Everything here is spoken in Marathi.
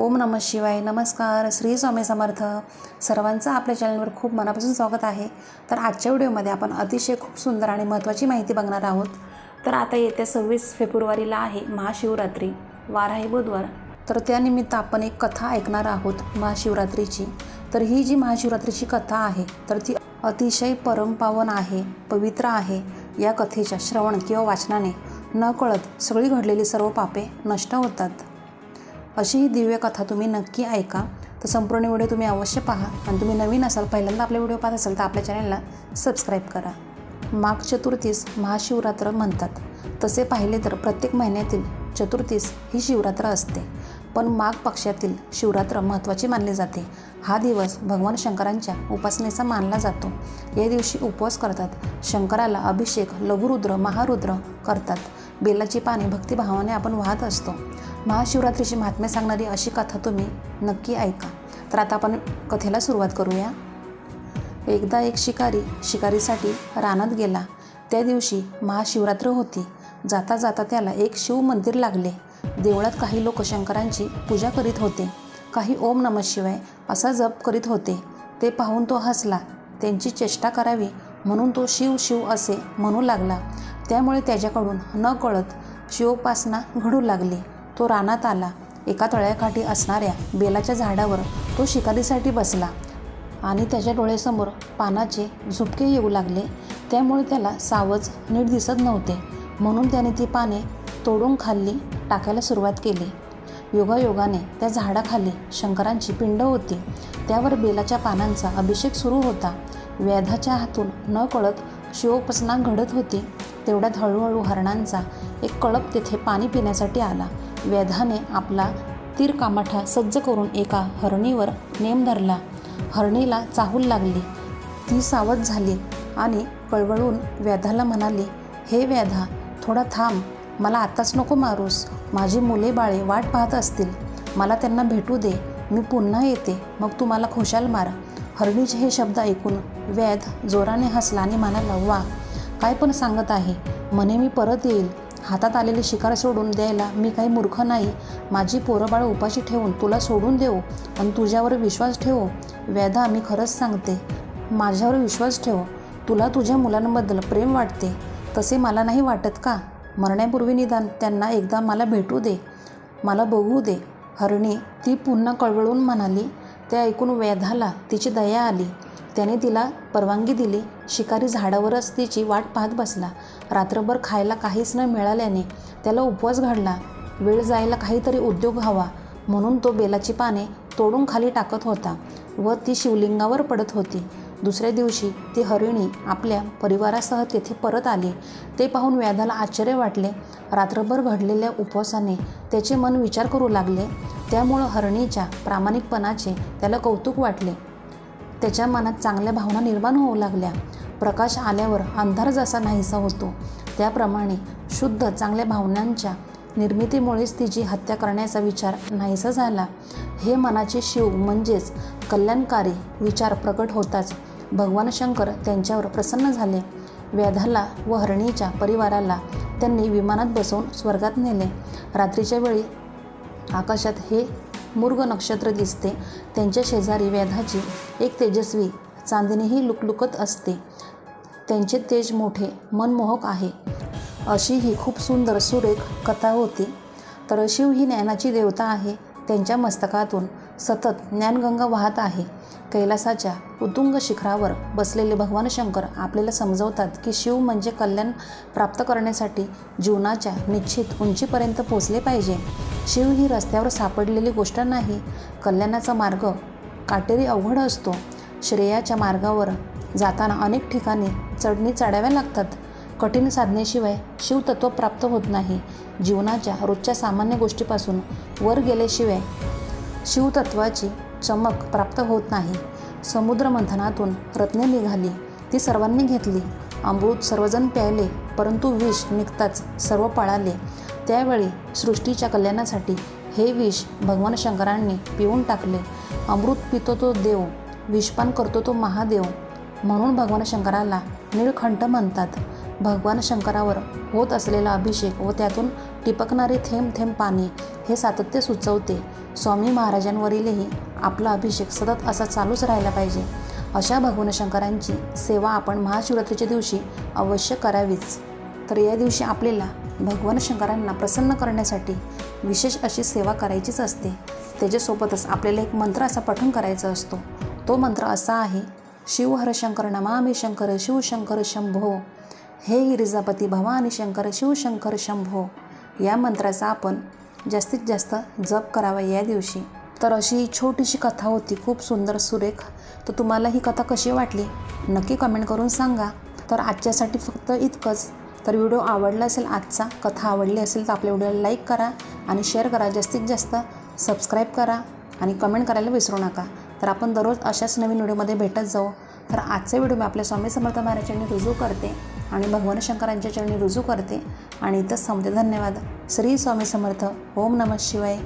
ओम नम शिवाय नमस्कार श्री स्वामी समर्थ. सर्वांचं आपल्या चॅनलवर खूप मनापासून स्वागत आहे. तर आजच्या व्हिडिओमध्ये आपण अतिशय खूप सुंदर आणि महत्त्वाची माहिती बघणार आहोत. तर आता येत्या सव्वीस फेब्रुवारीला आहे महाशिवरात्री वार आहे बुधवार. तर त्यानिमित्त आपण एक कथा ऐकणार आहोत महाशिवरात्रीची. तर ही जी महाशिवरात्रीची कथा आहे तर ती अतिशय परमपावन आहे पवित्र आहे. या कथेच्या श्रवण किंवा वाचनाने न कळत सगळी घडलेली सर्व पापे नष्ट होतात. अशी ही दिव्य कथा तुम्ही नक्की ऐका. तर संपूर्ण व्हिडिओ तुम्ही अवश्य पहा आणि तुम्ही नवीन असाल पहिल्यांदा आपले व्हिडिओ पाहत असाल तर आपल्या चॅनलला सबस्क्राईब करा. माघ चतुर्थीस महाशिवरात्र म्हणतात. तसे पाहिले तर प्रत्येक महिन्यातील चतुर्थीस ही शिवरात्र असते. पण माघ पक्षातील शिवरात्र महत्त्वाची मानली जाते. हा दिवस भगवान शंकरांच्या उपासनेचा मानला जातो. या दिवशी उपवास करतात. शंकराला अभिषेक लघुरुद्र महारुद्र करतात. बेलाची पाने भक्तिभावाने आपण वाहत असतो. महाशिवरात्रीची महात्म्य सांगणारी अशी कथा तुम्ही नक्की ऐका. तर आता आपण कथेला सुरुवात करूया. एकदा एक शिकारी शिकारीसाठी रानात गेला. त्या दिवशी महाशिवरात्र होती. जाता जाता त्याला एक शिव मंदिर लागले. देवळात काही लोक शंकरांची पूजा करीत होते. काही ओम नम शिवाय असा जप करीत होते. ते पाहून तो हसला. त्यांची चेष्टा करावी म्हणून तो शिव शिव असे म्हणू लागला. त्यामुळे त्याच्याकडून न कळत शिवोपासना घडू लागली. तो रानात आला. एका तळ्याकाठी असणाऱ्या बेलाच्या झाडावर तो शिकारीसाठी बसला आणि त्याच्या डोळ्यासमोर पानाचे झुपके येऊ लागले. त्यामुळे त्याला सावज नीट दिसत नव्हते. म्हणून त्याने ती पाने तोडून खाल्ली टाकायला सुरुवात केली. योगायोगाने त्या झाडाखाली शंकरांची पिंड होती. त्यावर बेलाच्या पानांचा अभिषेक सुरू होता. व्याधाच्या हातून न कळत शिवोपासना घडत होती. तेवढ्यात हळूहळू हरणांचा एक कळप तेथे पाणी पिण्यासाठी आला. व्याधाने आपला तीर कामाठा सज्ज करून एका हरणीवर नेम धरला. हरणीला चाहूल लागली. ती सावध झाली आणि कळवळून व्याधाला म्हणाली हे व्याधा थोडा थांब. मला आत्ताच नको मारूस. माझी मुले बाळे वाट पाहत असतील. मला त्यांना भेटू दे. मी पुन्हा येते. मग तू मला खुशाल मार. हरणीचे हे शब्द ऐकून व्याध जोराने हसला आणि म्हणाला वा काय पण सांगत आहे. म्हणे मी परत येईल. हातात आलेली शिकार सोडून द्यायला मी काही मूर्ख नाही. माझी पोरंबाळ उपाशी ठेवून तुला सोडून देऊ. आणि तुझ्यावर विश्वास ठेवू. व्याधा मी खरंच सांगते. माझ्यावर विश्वास ठेव. तुला तुझ्या मुलांबद्दल प्रेम वाटते. तसे मला नाही वाटत का? मरण्यापूर्वी निदान त्यांना एकदा मला भेटू दे. मला बघू दे. हरणी ती पुन्हा कळवळून म्हणाली. ते ऐकून व्याधाला तिची दया आली. त्याने तिला परवानगी दिली. शिकारी झाडावरच तिची वाट पाहत बसला. रात्रभर खायला काहीच न मिळाल्याने त्याला उपवास घडला वेळ जायला काहीतरी उद्योग हवा म्हणून तो बेलाची पाने तोडून खाली टाकत होता व ती शिवलिंगावर पडत होती. दुसऱ्या दिवशी ती हरिणी आपल्या परिवारासह तेथे परत आली. ते पाहून व्याधाला आश्चर्य वाटले. रात्रभर घडलेल्या उपवासाने त्याचे मन विचार करू लागले. त्यामुळं हरणीच्या प्रामाणिकपणाचे त्याला कौतुक वाटले. त्याच्या मनात चांगल्या भावना निर्माण होऊ लागल्या. प्रकाश आल्यावर अंधार जसा नाहीसा होतो. त्याप्रमाणे शुद्ध चांगल्या भावनांच्या निर्मितीमुळेच तिची हत्या करण्याचा विचार नाहीसा झाला. हे मनाचे शिव म्हणजेच कल्याणकारी विचार प्रकट होताच. भगवान शंकर त्यांच्यावर प्रसन्न झाले. व्याधाला व हरणीच्या परिवाराला त्यांनी विमानात बसवून स्वर्गात नेले. रात्रीच्या वेळी आकाशात हे मूर्ग नक्षत्र दिसते. त्यांच्या शेजारी व्याधाची एक तेजस्वी चांदणीही लुकलुकत असते. त्यांचे तेज मोठे मनमोहक आहे. अशी ही खूप सुंदर सुरेख कथा होती. तर शिव ही ज्ञानाची देवता आहे. त्यांच्या मस्तकातून सतत ज्ञानगंगा वाहत आहे. कैलासाच्या उतुंग शिखरावर बसलेले भगवान शंकर आपल्याला समजवतात की शिव म्हणजे कल्याण प्राप्त करण्यासाठी जीवनाच्या निश्चित उंचीपर्यंत पोचले पाहिजे. शिव ही रस्त्यावर सापडलेली गोष्ट नाही. कल्याणाचा मार्ग काटेरी अवघड असतो. श्रेयाच्या मार्गावर जाताना अनेक ठिकाणी चढणी चढाव्या लागतात. कठीण साधनेशिवाय शिवतत्व प्राप्त होत नाही. जीवनाच्या रोजच्या सामान्य गोष्टीपासून वर गेल्याशिवाय शिवतत्वाची चमक प्राप्त होत नाही. समुद्रमंथनातून रत्ने निघाली ती सर्वांनी घेतली. अमृत सर्वजण प्यायले परंतु विष निघताच सर्व पळाले. त्यावेळी सृष्टीच्या कल्याणासाठी हे विष भगवान शंकरांनी पिऊन टाकले. अमृत पितो तो देव विषपान करतो तो महादेव. म्हणून भगवान शंकराला नीळखंठ म्हणतात. भगवान शंकरावर होत असलेला अभिषेक व त्यातून टिपकणारे थेंब थेंब पाणी हे सातत्य सुचवते. स्वामी महाराजांवरीलही आपला अभिषेक सतत असा चालूच राहिला पाहिजे. अशा भगवान शंकरांची सेवा आपण महाशिवरात्रीच्या दिवशी अवश्य करावीच. तर या दिवशी आपल्याला भगवान शंकरांना प्रसन्न करण्यासाठी विशेष अशी सेवा करायचीच असते. त्याच्यासोबतच आपल्याला एक मंत्र असा पठण करायचा असतो. तो मंत्र असा आहे शिव हर शंकर नमामि शंकर शिवशंकर शंभो हे गिरिजापती भवानी शंकर शिवशंकर शंभो. या मंत्राचा आपण जास्तीत जास्त जप करावा या दिवशी. तर अशी छोटीशी कथा होती खूप सुंदर सुरेख. तर तुम्हाला ही कथा कशी वाटली नक्की कमेंट करून सांगा. तर आजच्यासाठी फक्त इतकंच. तर व्हिडिओ आवडला असेल आजचा कथा आवडली असेल तर आपल्या व्हिडिओला लाईक करा आणि शेअर करा. जास्तीत जास्त सबस्क्राईब करा आणि कमेंट करायला विसरू नका. तर आपण दररोज अशाच नवीन व्हिडिओमध्ये भेटत जाऊ. तर आजचा व्हिडिओ मी आपल्या स्वामी समर्थ महाराजांनी रुजू करते आणि भगवान शंकरांच्या चरणी रुजू करते. आणि इथंच थांबते. धन्यवाद. श्री स्वामी समर्थ. ओम नमः शिवाय.